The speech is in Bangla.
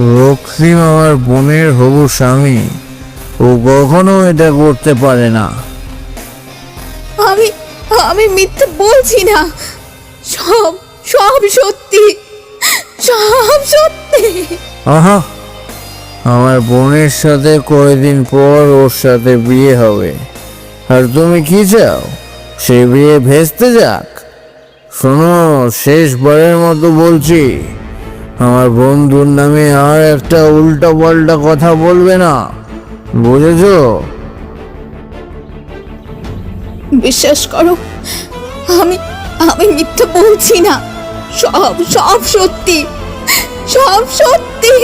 রক্তিম আমার বোনের হবু স্বামী। ও কখনো এটা করতে পারে না। আমি আমি মিথ্যে বলছি না। সব সব সত্যি। সব সত্যি। আহা আমার বোনের সাথে কয়েকদিন পর ওর সাথে বিয়ে হবে। আর তুমি কি চাও? সে বিয়ে ভেস্তে যাক। শোনো শেষবারের মতো বলছি। আমার বন্ধুর নামে আর একটা উল্টা পাল্টা কথা বলবে না। বুঝেছ? বিশ্বাস করো, আমি আমি মিথ্যে বলছি না। সব সব সত্যি সব সত্যি।